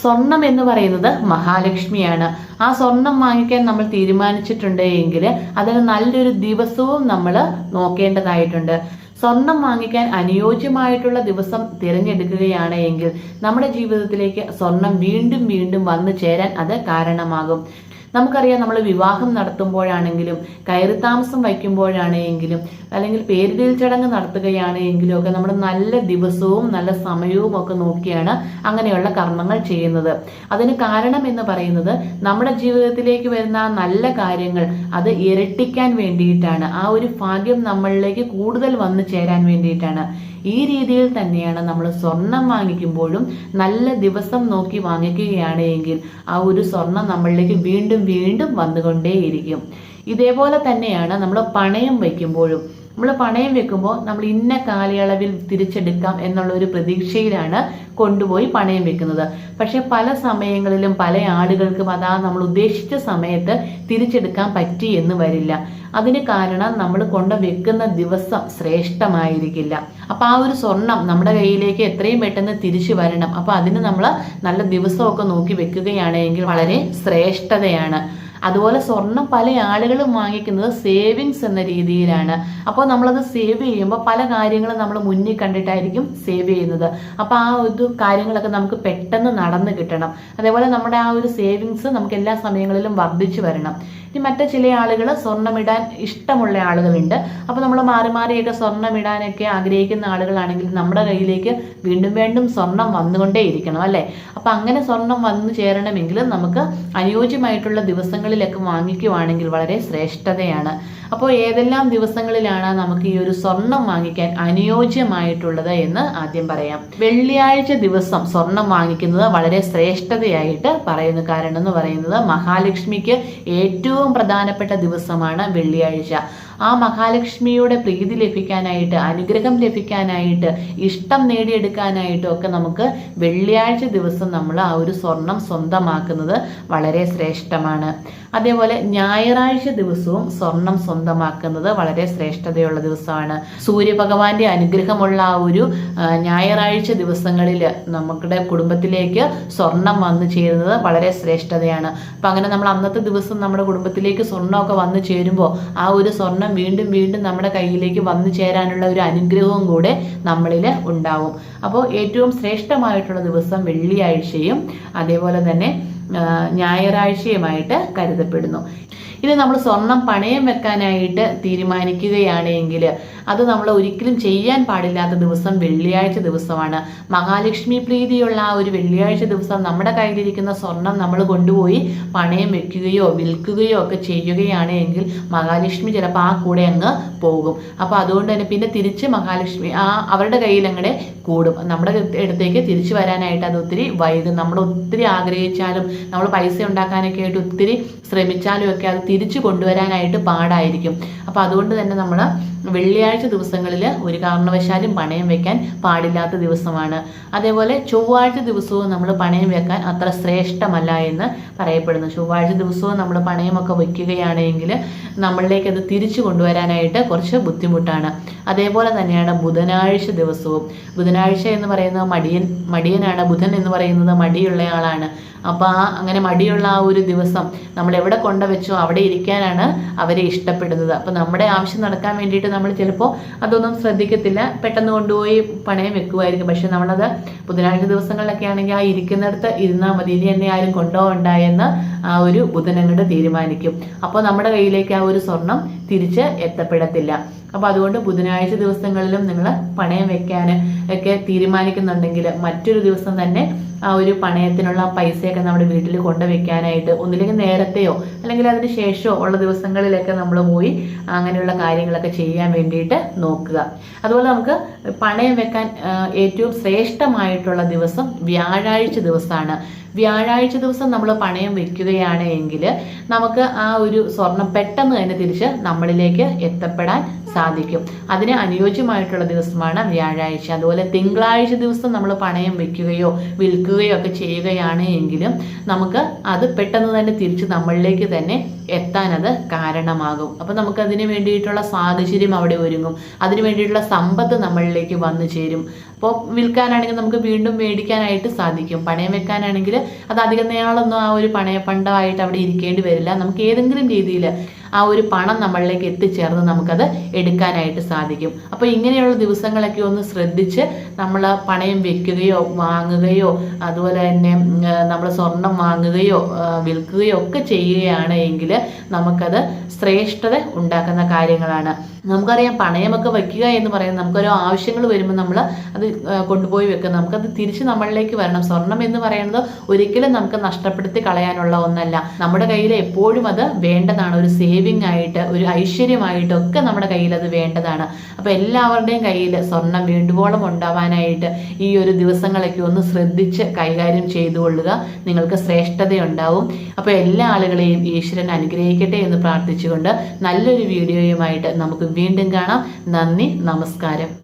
സ്വർണം എന്ന് പറയുന്നത് മഹാലക്ഷ്മിയാണ്. ആ സ്വർണം വാങ്ങിക്കാൻ നമ്മൾ തീരുമാനിച്ചിട്ടുണ്ട് എങ്കിൽ അതിന് നല്ലൊരു ദിവസവും നമ്മൾ നോക്കേണ്ടതായിട്ടുണ്ട്. സ്വർണം വാങ്ങിക്കാൻ അനുയോജ്യമായിട്ടുള്ള ദിവസം തിരഞ്ഞെടുക്കുകയാണ് എങ്കിൽ നമ്മുടെ ജീവിതത്തിലേക്ക് സ്വർണം വീണ്ടും വീണ്ടും വന്നു ചേരാൻ അത് കാരണമാകും. നമുക്കറിയാം നമ്മൾ വിവാഹം നടത്തുമ്പോഴാണെങ്കിലും കയറി താമസം വയ്ക്കുമ്പോഴാണെങ്കിലും അല്ലെങ്കിൽ പേരിടൽ ചടങ്ങ് നടത്തുകയാണ് എങ്കിലും ഒക്കെ നമ്മൾ നല്ല ദിവസവും നല്ല സമയവും ഒക്കെ നോക്കിയാണ് അങ്ങനെയുള്ള കർമ്മങ്ങൾ ചെയ്യുന്നത്. അതിന് കാരണം എന്ന് പറയുന്നത് നമ്മുടെ ജീവിതത്തിലേക്ക് വരുന്ന നല്ല കാര്യങ്ങൾ അത് ഇരട്ടിക്കാൻ വേണ്ടിയിട്ടാണ്. ആ ഒരു ഭാഗ്യം നമ്മളിലേക്ക് കൂടുതൽ വന്നു ചേരാൻ വേണ്ടിയിട്ടാണ്. ഈ രീതിയിൽ തന്നെയാണ് നമ്മൾ സ്വർണം വാങ്ങിക്കുമ്പോഴും നല്ല ദിവസം നോക്കി വാങ്ങിക്കുകയാണെങ്കിൽ ആ ഒരു സ്വർണം നമ്മളിലേക്ക് വീണ്ടും വീണ്ടും വന്നുകൊണ്ടേയിരിക്കും. ഇതേപോലെ തന്നെയാണ് നമ്മൾ പണയം വയ്ക്കുമ്പോഴും. നമ്മൾ പണയം വെക്കുമ്പോൾ നമ്മൾ ഇന്ന കാലയളവിൽ തിരിച്ചെടുക്കാം എന്നുള്ള ഒരു പ്രതീക്ഷയിലാണ് കൊണ്ടുപോയി പണയം വെക്കുന്നത്. പക്ഷെ പല സമയങ്ങളിലും പല ആളുകൾക്കും അതാ നമ്മൾ ഉദ്ദേശിച്ച സമയത്ത് തിരിച്ചെടുക്കാൻ പറ്റി എന്ന് വരില്ല. അതിന് കാരണം നമ്മൾ കൊണ്ട് വെക്കുന്ന ദിവസം ശ്രേഷ്ഠമായിരിക്കില്ല. അപ്പൊ ആ ഒരു സ്വർണം നമ്മുടെ കയ്യിലേക്ക് എത്രയും പെട്ടെന്ന് തിരിച്ചു വരണം. അപ്പൊ അതിന് നമ്മൾ നല്ല ദിവസമൊക്കെ നോക്കി വെക്കുകയാണെങ്കിൽ വളരെ ശ്രേഷ്ഠതയാണ്. അതുപോലെ സ്വർണം പല ആളുകളും വാങ്ങിക്കുന്നത് സേവിങ്സ് എന്ന രീതിയിലാണ്. അപ്പോൾ നമ്മളത് സേവ് ചെയ്യുമ്പോൾ പല കാര്യങ്ങളും നമ്മൾ മുന്നിൽ കണ്ടിട്ടായിരിക്കും സേവ് ചെയ്യുന്നത്. അപ്പോൾ ആ ഒരു കാര്യങ്ങളൊക്കെ നമുക്ക് പെട്ടെന്ന് നടന്നു കിട്ടണം. അതേപോലെ നമ്മുടെ ആ ഒരു സേവിങ്സ് നമുക്ക് എല്ലാ സമയങ്ങളിലും വർദ്ധിച്ചു വരണം. ഇനി മറ്റു ചില ആളുകൾ സ്വർണമിടാൻ ഇഷ്ടമുള്ള ആളുകളുണ്ട്. അപ്പോൾ നമ്മൾ മാറി മാറിയൊക്കെ സ്വർണമിടാനൊക്കെ ആഗ്രഹിക്കുന്ന ആളുകളാണെങ്കിൽ നമ്മുടെ കയ്യിലേക്ക് വീണ്ടും വീണ്ടും സ്വർണം വന്നുകൊണ്ടേയിരിക്കണം അല്ലേ? അപ്പോൾ അങ്ങനെ സ്വർണം വന്നു ചേരണമെങ്കിൽ നമുക്ക് അനുയോജ്യമായിട്ടുള്ള ദിവസങ്ങളിലൊക്കെ വാങ്ങിക്കുവാണെങ്കിൽ വളരെ ശ്രേഷ്ഠതയാണ്. അപ്പോൾ ഏതെല്ലാം ദിവസങ്ങളിലാണ് നമുക്ക് ഈ ഒരു സ്വർണം വാങ്ങിക്കാൻ അനുയോജ്യമായിട്ടുള്ളത് എന്ന് ആദ്യം പറയാം. വെള്ളിയാഴ്ച ദിവസം സ്വർണം വാങ്ങിക്കുന്നത് വളരെ ശ്രേഷ്ഠതയായിട്ട് പറയുന്നു കാരണം എന്ന് പറയുന്നത് മഹാലക്ഷ്മിക്ക് ഏറ്റവും പ്രധാനപ്പെട്ട ദിവസമാണ് വെള്ളിയാഴ്ച. ആ മഹാലക്ഷ്മിയുടെ പ്രീതി ലഭിക്കാനായിട്ട് അനുഗ്രഹം ലഭിക്കാനായിട്ട് ഇഷ്ടം നേടിയെടുക്കാനായിട്ടും ഒക്കെ നമുക്ക് വെള്ളിയാഴ്ച ദിവസം നമ്മൾ ആ ഒരു സ്വർണം സ്വന്തമാക്കുന്നത് വളരെ ശ്രേഷ്ഠമാണ്. അതേപോലെ ഞായറാഴ്ച ദിവസവും സ്വർണം സ്വന്തമാക്കുന്നത് വളരെ ശ്രേഷ്ഠതയുള്ള ദിവസമാണ്. സൂര്യഭഗവാന്റെ അനുഗ്രഹമുള്ള ആ ഒരു ഞായറാഴ്ച ദിവസങ്ങളിൽ നമ്മുടെ കുടുംബത്തിലേക്ക് സ്വർണം വന്നു ചേരുന്നത് വളരെ ശ്രേഷ്ഠതയാണ്. അപ്പം അങ്ങനെ നമ്മൾ അന്നത്തെ ദിവസം നമ്മുടെ കുടുംബത്തിലേക്ക് സ്വർണമൊക്കെ വന്നു ചേരുമ്പോൾ ആ ഒരു സ്വർണം വീണ്ടും വീണ്ടും നമ്മുടെ കയ്യിലേക്ക് വന്നു ചേരാനുള്ള ഒരു അനുഗ്രഹവും കൂടെ നമ്മളിൽ ഉണ്ടാവും. അപ്പോൾ ഏറ്റവും ശ്രേഷ്ഠമായിട്ടുള്ള ദിവസം വെള്ളിയാഴ്ചയും അതേപോലെ തന്നെ ഞായറാഴ്ചയുമായിട്ട് കരുതപ്പെടുന്നു. ഇനി നമ്മൾ സ്വർണം പണയം വെക്കാനായിട്ട് തീരുമാനിക്കുകയാണെങ്കിൽ അത് നമ്മൾ ഒരിക്കലും ചെയ്യാൻ പാടില്ലാത്ത ദിവസം വെള്ളിയാഴ്ച ദിവസമാണ്. മഹാലക്ഷ്മി പ്രീതിയുള്ള ആ ഒരു വെള്ളിയാഴ്ച ദിവസം നമ്മുടെ കയ്യിലിരിക്കുന്ന സ്വർണം നമ്മൾ കൊണ്ടുപോയി പണയം വെക്കുകയോ വിൽക്കുകയോ ഒക്കെ ചെയ്യുകയാണ് എങ്കിൽ മഹാലക്ഷ്മി ചിലപ്പോൾ ആ കൂടെ അങ്ങ് പോകും. അപ്പോൾ അതുകൊണ്ട് തന്നെ പിന്നെ തിരിച്ച് മഹാലക്ഷ്മി ആ അവരുടെ കയ്യിൽ അങ്ങനെ കൂടും. നമ്മുടെ അടുത്തേക്ക് തിരിച്ചു വരാനായിട്ട് അത് ഒത്തിരി വൈകും. നമ്മൾ ഒത്തിരി ആഗ്രഹിച്ചാലും നമ്മൾ പൈസ ഉണ്ടാക്കാനൊക്കെ ആയിട്ട് ഒത്തിരി ശ്രമിച്ചാലും ഒക്കെ അത് തിരിച്ചു കൊണ്ടുവരാനായിട്ട് പാടായിരിക്കും. അപ്പോൾ അതുകൊണ്ട് തന്നെ നമ്മൾ വെള്ളിയാഴ്ച ദിവസങ്ങളിൽ ഒരു കാരണവശാലും പണയം വെക്കാൻ പാടില്ലാത്ത ദിവസമാണ്. അതേപോലെ ചൊവ്വാഴ്ച ദിവസവും നമ്മൾ പണയം വെക്കാൻ അത്ര ശ്രേഷ്ഠമല്ല എന്ന് പറയപ്പെടുന്നു. ചൊവ്വാഴ്ച ദിവസവും നമ്മൾ പണയമൊക്കെ വയ്ക്കുകയാണെങ്കിൽ നമ്മളിലേക്ക് അത് തിരിച്ചു കൊണ്ടുവരാനായിട്ട് കുറച്ച് ബുദ്ധിമുട്ടാണ്. അതേപോലെ തന്നെയാണ് ബുധനാഴ്ച ദിവസവും. ബുധനാഴ്ച എന്ന് പറയുന്നത് മടിയൻ മടിയനാണ്. ബുധൻ എന്ന് പറയുന്നത് മടിയുള്ള ആളാണ് അപ്പോൾ ആ അങ്ങനെ മടിയുള്ള ആ ഒരു ദിവസം നമ്മൾ എവിടെ കൊണ്ടുവച്ചോ അവിടെ ഇരിക്കാനാണ് അവരെ ഇഷ്ടപ്പെടുന്നത്. അപ്പോൾ നമ്മുടെ ആവശ്യം നടക്കാൻ വേണ്ടിയിട്ട് നമ്മൾ ചിലപ്പോൾ അതൊന്നും ശ്രദ്ധിക്കത്തില്ല. പെട്ടെന്ന് കൊണ്ടുപോയി പണയം വെക്കുമായിരിക്കും. പക്ഷെ നമ്മളത് ബുധനാഴ്ച ദിവസങ്ങളിലൊക്കെ ആണെങ്കിൽ ആ ഇരിക്കുന്നിടത്ത് ഇരുന്നാൽ മതി. ഇനി എന്നെ ആരും കൊണ്ടുപോകണ്ടായെന്ന് ആ ഒരു ബുധനങ്ങളുടെ തീരുമാനിക്കും. അപ്പോൾ നമ്മുടെ കയ്യിലേക്ക് ആ ഒരു സ്വർണം തിരിച്ച് എത്തപ്പെടത്തില്ല. അപ്പോൾ അതുകൊണ്ട് ബുധനാഴ്ച ദിവസങ്ങളിലും നിങ്ങൾ പണയം വെക്കാൻ ഒക്കെ തീരുമാനിക്കുന്നുണ്ടെങ്കിൽ മറ്റൊരു ദിവസം തന്നെ ആ ഒരു പണയത്തിനുള്ള പൈസയൊക്കെ നമ്മുടെ വീട്ടിൽ കൊണ്ടുവയ്ക്കാനായിട്ട് ഒന്നില്ലെങ്കിൽ നേരത്തെയോ അല്ലെങ്കിൽ അതിന് ശേഷമോ ഉള്ള ദിവസങ്ങളിലൊക്കെ നമ്മൾ പോയി അങ്ങനെയുള്ള കാര്യങ്ങളൊക്കെ ചെയ്യാൻ വേണ്ടിയിട്ട് നോക്കുക. അതുപോലെ നമുക്ക് പണയം വെക്കാൻ ഏറ്റവും ശ്രേഷ്ഠമായിട്ടുള്ള ദിവസം വ്യാഴാഴ്ച ദിവസമാണ്. വ്യാഴാഴ്ച ദിവസം നമ്മൾ പണയം വെക്കുകയാണ് എങ്കിൽ നമുക്ക് ആ ഒരു സ്വർണം പെട്ടെന്ന് തന്നെ തിരിച്ച് നമ്മളിലേക്ക് എത്തപ്പെടാൻ സാധിക്കും. അതിന് അനുയോജ്യമായിട്ടുള്ള ദിവസമാണ് വ്യാഴാഴ്ച. അതുപോലെ തിങ്കളാഴ്ച ദിവസം നമ്മൾ പണയം വെക്കുകയോ വിൽക്കുകയോ ഒക്കെ ചെയ്യുകയാണ് എങ്കിലും നമുക്ക് അത് പെട്ടെന്ന് തന്നെ തിരിച്ച് നമ്മളിലേക്ക് തന്നെ എത്താൻ അത് കാരണമാകും. അപ്പം നമുക്ക് അതിന് വേണ്ടിയിട്ടുള്ള സാഹചര്യം അവിടെ ഒരുങ്ങും. അതിന് വേണ്ടിയിട്ടുള്ള സമ്പത്ത് നമ്മളിലേക്ക് വന്നു ചേരും. അപ്പോൾ വിൽക്കാനാണെങ്കിൽ നമുക്ക് വീണ്ടും മേടിക്കാനായിട്ട് സാധിക്കും. പണയം വെക്കാനാണെങ്കിൽ അത് അധികം നാളൊന്നും ആ ഒരു പണയ പണ്ടമായിട്ട് അവിടെ ഇരിക്കേണ്ടി വരില്ല. നമുക്ക് ഏതെങ്കിലും രീതിയിൽ ആ ഒരു പണം നമ്മളിലേക്ക് എത്തിച്ചേർന്ന് നമുക്കത് എടുക്കാനായിട്ട് സാധിക്കും. അപ്പോൾ ഇങ്ങനെയുള്ള ദിവസങ്ങളൊക്കെ ഒന്ന് ശ്രദ്ധിച്ച് നമ്മൾ പണയം വെക്കുകയോ വാങ്ങുകയോ അതുപോലെ തന്നെ നമ്മൾ സ്വർണം വാങ്ങുകയോ വിൽക്കുകയോ ഒക്കെ ചെയ്യുകയാണ് എങ്കിൽ നമുക്കത് ശ്രേഷ്ഠത ഉണ്ടാക്കുന്ന കാര്യങ്ങളാണ്. നമുക്കറിയാം പണയമൊക്കെ വയ്ക്കുക എന്ന് പറയുന്നത് നമുക്കൊരു ആവശ്യങ്ങൾ വരുമ്പോൾ നമ്മൾ അത് കൊണ്ടുപോയി വെക്കുക നമുക്കത് തിരിച്ച് നമ്മളിലേക്ക് വരണം. സ്വർണം എന്ന് പറയുന്നത് ഒരിക്കലും നമുക്ക് നഷ്ടപ്പെടുത്തി കളയാനുള്ള ഒന്നല്ല. നമ്മുടെ കയ്യിൽ എപ്പോഴും അത് വേണ്ടതാണ്. ഒരു സേവിങ് ആയിട്ട് ഒരു ഐശ്വര്യമായിട്ടൊക്കെ നമ്മുടെ കയ്യിൽ അത് വേണ്ടതാണ്. അപ്പോൾ എല്ലാവരുടെയും കയ്യിൽ സ്വർണം വേണ്ടുവോളം ഉണ്ടാവാനായിട്ട് ഈ ഒരു ദിവസങ്ങളൊക്കെ ഒന്ന് ശ്രദ്ധിച്ച് കൈകാര്യം ചെയ്തുകൊള്ളുക. നിങ്ങൾക്ക് ശ്രേഷ്ഠതയുണ്ടാവും. അപ്പോൾ എല്ലാ ആളുകളെയും ഈശ്വരൻ അനുഗ്രഹിക്കട്ടെ എന്ന് പ്രാർത്ഥിച്ചുകൊണ്ട് നല്ലൊരു വീഡിയോയുമായിട്ട് നമുക്ക് വീണ്ടും കാണാം. നന്ദി നമസ്കാരം.